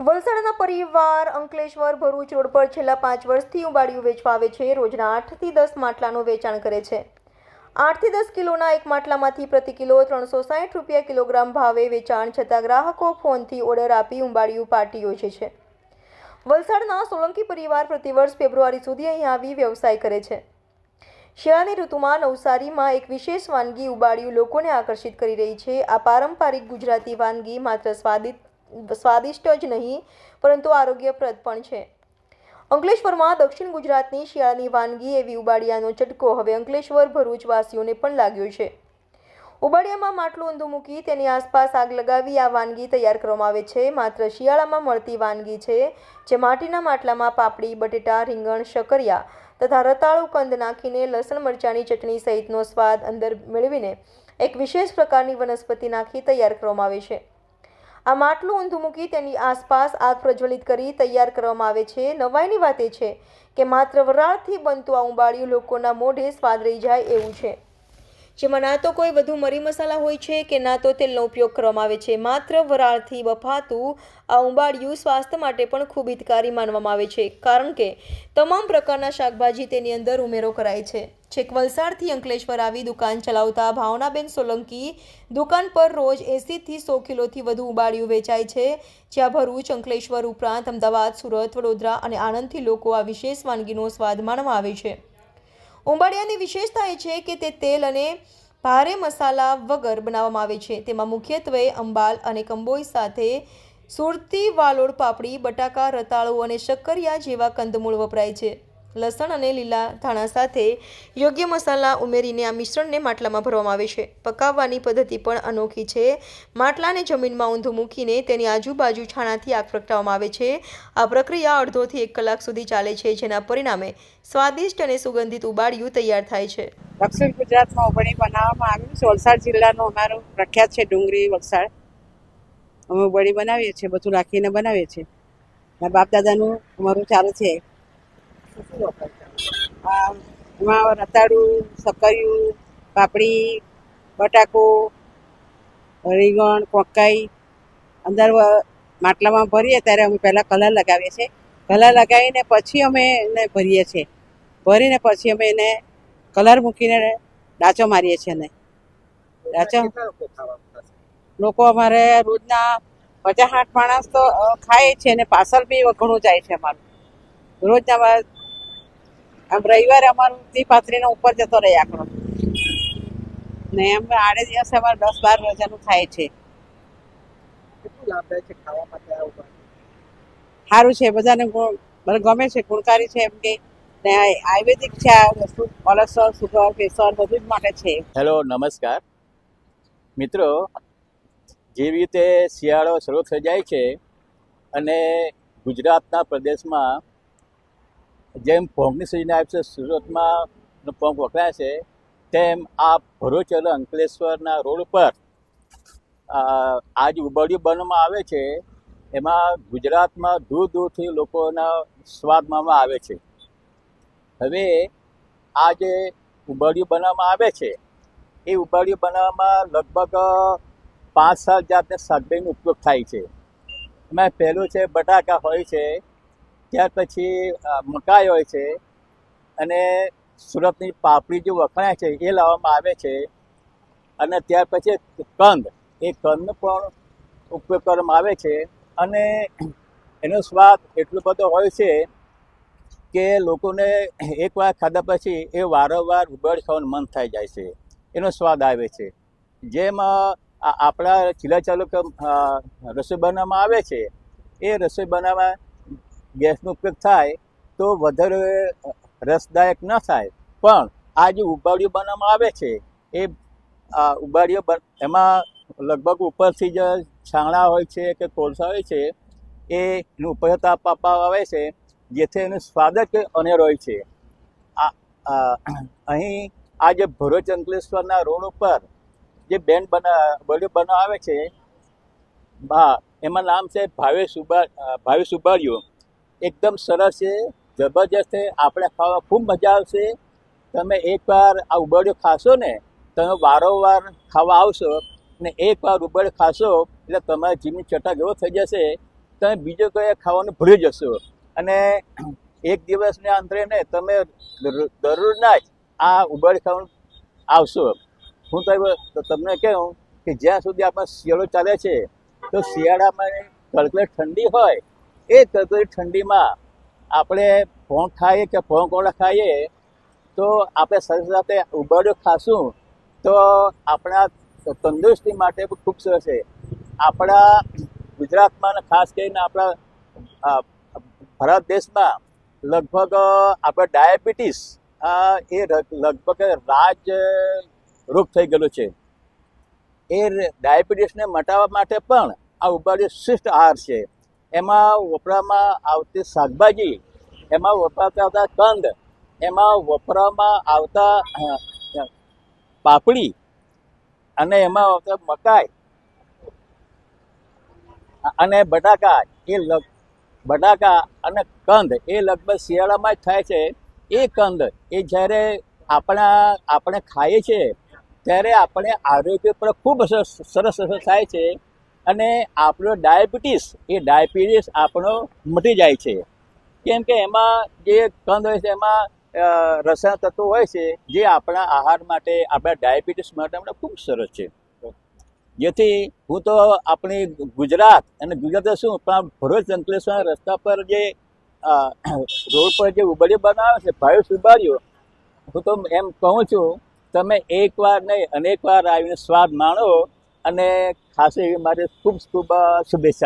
વલસાડના પરિવાર અંકલેશ્વર ભરૂચ રોડ પર છેલ્લા પાંચ વર્ષથી ઉંબાડિયું વેચવા છે, રોજના આઠથી દસ માટલાનું વેચાણ કરે છે. આઠથી દસ કિલોના એક માટલામાંથી પ્રતિ કિલો ત્રણસો સાઠ રૂપિયા કિલોગ્રામ ભાવે વેચાણ છતાં ગ્રાહકો ફોનથી ઓર્ડર આપી ઉંબાડિયું પાર્ટી યોજે છે. વલસાડના સોલંકી પરિવાર પ્રતિવર્ષ ફેબ્રુઆરી સુધી અહીં આવી વ્યવસાય કરે છે. શિયાળાની ઋતુમાં નવસારીમાં એક વિશેષ વાનગી ઉબાડિયું લોકોને આકર્ષિત કરી રહી છે. આ પારંપરિક ગુજરાતી વાનગી માત્ર સ્વાદિત, સ્વાદિષ્ટ જ નહીં, પરંતુ આરોગ્યપ્રદ પણ છે. અંકલેશ્વરમાં દક્ષિણ ગુજરાતની શિયાળાની વાનગી એવી ઉબાડિયાનો ચટકો હવે અંકલેશ્વર ભરૂચવાસીઓને પણ લાગ્યો છે. ઉબાડિયામાં માટલું ઊંધું મૂકી તેની આસપાસ આગ લગાવી આ વાનગી તૈયાર કરવામાં આવે છે. માત્ર શિયાળામાં મળતી વાનગી છે, જે માટીના માટલામાં પાપડી, બટેટા, રીંગણ શકરિયા તથા રતાળું કંદ નાખીને લસણ મરચાંની ચટણી સહિતનો સ્વાદ અંદર મેળવીને એક વિશેષ પ્રકારની વનસ્પતિ નાખી તૈયાર કરવામાં આવે છે. આ માટલું ઊંધું મૂકી તેની આસપાસ આગ પ્રજ્વલિત કરી તૈયાર કરવામાં આવે છે. નવાઈની વાત એ છે કે માત્ર વરાળથી બનતું આ ઉંબાડિયું લોકોના મોઢે સ્વાદ રહી જાય એવું છે. જેમાં ના તો કોઈ વધુ મરી મસાલા હોય છે કે ના તો તેલનો ઉપયોગ કરવામાં આવે છે. માત્ર વરાળથી બફાતું આ ઉંબાડિયું સ્વાસ્થ્ય માટે પણ ખૂબ હિતકારી માનવામાં આવે છે. કારણ કે તમામ પ્રકારના શાકભાજી તેની અંદર ઉમેરો કરાય છે. છેક વલસાડથી અંકલેશ્વર આવી દુકાન ચલાવતા ભાવનાબેન સોલંકી દુકાન પર રોજ એંસીથી સો કિલોથી વધુ ઉંબાડિયું વેચાય છે. જ્યાં ભરૂચ, અંકલેશ્વર ઉપરાંત અમદાવાદ, સુરત, વડોદરા અને આણંદથી લોકો આ વિશેષ વાનગીનો સ્વાદ માણવા આવે છે. ઉંબાડિયાની વિશેષતા એ છે કે તે તેલ અને ભારે મસાલા વગર બનાવવામાં આવે છે. તેમાં મુખ્યત્વે અંબાલ અને કંબોઈ સાથે સુરતી વાલોડ પાપડી, બટાકા, રતાળુ અને શક્કરિયા જેવા કંદમૂળ વપરાય છે. લસણ અને લીલા ધાણા સાથે યોગ્ય મસાલા ઉમેરીને આ મિશ્રણને માટલામાં ભરવામાં આવે છે. પકાવવાની પદ્ધતિ પણ અનોખી છે. માટલાને જમીનમાં ઊંધું મૂકીને તેની આજુબાજુ છાણાથી આગ પ્રગટાવવામાં આવે છે. આ પ્રક્રિયા અડધોથી એક કલાક સુધી ચાલે છે, જેના પરિણામે સ્વાદિષ્ટ અને સુગંધિત ઉબાડિયું તૈયાર થાય છે. દક્ષિણ ગુજરાતમાં ઉભણી બનાવવામાં આવ્યું છે. વલસાડ જિલ્લાનો અમારો પ્રખ્યાત છે ડુંગળી વલસાડ. અમે ઉબળી બનાવીએ છીએ, બધું રાખીને બનાવીએ છીએ. બાપ દાદાનું અમારું ચાલે છે. એમાં રતાળું સક્કરિયું પાપડી, બટાકો રીંગણ કોકાઈ, અંદર માટલામાં ભરીએ ત્યારે અમે પહેલાં કલર લગાવીએ છીએ. કલર લગાવીને પછી અમે એને ભરીએ છીએ. ભરીને પછી અમે એને કલર મૂકીને ડાચો મારીએ છીએ એને. ડાચો? લોકો અમારે રોજના પચાસ આઠ માણસ તો ખાય છે અને પાર્સલ બી ઘણું જાય છે અમારું. રોજના આમ રવિવારે અમારું ત્રી પાત્રીનો ઉપર જતો રહે આંકડો. ને એમ આડે દિવસે અમારે દસ બાર હજારનું થાય છે. કેટલું લાભદાયક છે ખાવા માટે સારું છે બધાને ગુણ- મને ગમે છે ગુણકારી છે એમ કે ને આયુર્વેદિક છે આ વસ્તુ કોલેસ્ટ્રોલ સુગર પ્રેશર બધું જ માટે છે. હેલો નમસ્કાર. મિત્રો જેવી રીતે શિયાળો શરૂ થઈ જાય છે અને ગુજરાતના પ્રદેશમાં જેમ પોંગની આવે છે, સુરતમાં પોંગ વપરાય છે, તેમ આ ભરૂચ અંકલેશ્વરના રોડ પર, આ આ જે ઉબડિયું બનવામાં આવે છે, એમાં ગુજરાતમાં દૂર દૂરથી લોકોના સ્વાદ માણવા આવે છે. હવે આ જે ઉબડિયું બનાવવામાં આવે છે, એ ઉબાડિયું બનાવવામાં લગભગ પાંચ સાત જાતના શાકભાજીનો ઉપયોગ થાય છે. એમાં પહેલું છે બટાકા હોય છે ત્યાર પછી મકાઈ હોય છે અને સુરતની પાપડી જે વખણાય છે એ લાવવામાં આવે છે. અને ત્યાર પછી કંદ, એ કંદનો પણ ઉપયોગ કરવામાં આવે છે. અને એનો સ્વાદ એટલો બધો હોય છે કે લોકોને એકવાર ખાધા પછી એ વારંવાર ઉબાડી ખાવાનું મન થઈ જાય છે. એનો સ્વાદ આવે છે. જેમ આપણા ચાલુ રસોઈ બનાવવામાં આવે છે. એ રસોઈ બનાવવા ગેસનો ઉપયોગ થાય તો વધારે રસદાયક ન થાય. પણ આ જે ઉબાડિયું બનાવવામાં આવે છે, એ બન, એમાં લગભગ ઉપરથી જે છાણા હોય છે કે કોલસા હોય છે એનું ઉપર તાપ આપવામાં આવે છે, જેથી એનો સ્વાદ જ અનેરો હોય છે. અહીં આ જે ભરૂચ અંકલેશ્વરના રોડ ઉપર જે બેન બના બળ્યું બનાવે છે હા એમાં નામ છે ભાવેશ ઉબા, ભાવેશ ઉબાડિયું. એકદમ સરસ છે, જબરજસ્ત છે, આપણે ખાવા ખૂબ મજા આવશે. તમે એકવાર આ ઉબાડ્યો ખાશો ને, તમે વારંવાર ખાવા આવશો ને એકવાર ઉબાડ્યો ખાશો, એટલે તમારા જીમની ચટાક એવો થઈ જશે, તમે બીજો કોઈ ખાવાનું ભૂલી જશો. અને એક દિવસને અંતરે ને તમે દર- દરરોજના જ આ ઉબાડી ખાવાનું આવશો. હું તો તમને કહું કે જ્યાં સુધી આપણે શિયાળો ચાલે છે, તો શિયાળામાં કડકડ ઠંડી હોય એ કડકડ ઠંડીમાં આપણે ભોંગ ખાઈએ કે ભોંગ ખાઈએ, તો આપણે સાથે સાથે ઉબાડો ખાશું, તો આપણા તંદુરસ્તી માટે ખૂબ સરસ છે. આપણા ગુજરાતમાં ખાસ કરીને આપણા ભારત દેશમાં લગભગ આપણે ડાયાબિટીસ એ લગભગ રાજ રોગ થઈ ગયેલો છે. એ ડાયાબિટીસને મટાવવા માટે પણ આ ઉબાડ્યો શ્રેષ્ઠ આહાર છે. એમાં વપરામાં આવતી શાકભાજી, એમાં વપરાતા આવતા કંદ, એમાં વપરામાં આવતા પાપડી અને એમાં આવતા મકાઈ અને બટાકા. એ બટાકા અને કંદ એ લગભગ શિયાળામાં જ થાય છે. એ કંદ એ જ્યારે આપણા, આપણે ખાઈએ છીએ, ત્યારે આપણે આરોગ્ય પર ખૂબ સરસ અસર થાય છે. અને આપણો ડાયાબિટીસ, એ ડાયાબિટીસ આપણો મટી જાય છે. કેમ કે એમાં જે કંદ હોય છે, એમાં રસાયણ તત્વો હોય છે, જે આપણા આહાર માટે, આપણા ડાયાબિટીસ માટે આપણે ખૂબ સરસ છે. જેથી હું તો આપણી ગુજરાત, અને ગુજરાત શું, પણ ભરૂચ અંકલેશ્વર રસ્તા પર જે રોડ પર જે ઉબાડીઓ બનાવે છે ભાઈ સુબાડીઓ હું તો એમ કહું છું, તમે એકવાર નહીં, અનેક વાર આવીને સ્વાદ માણો અને ખાસ એવી મારી ખૂબ ખૂબ શુભેચ્છા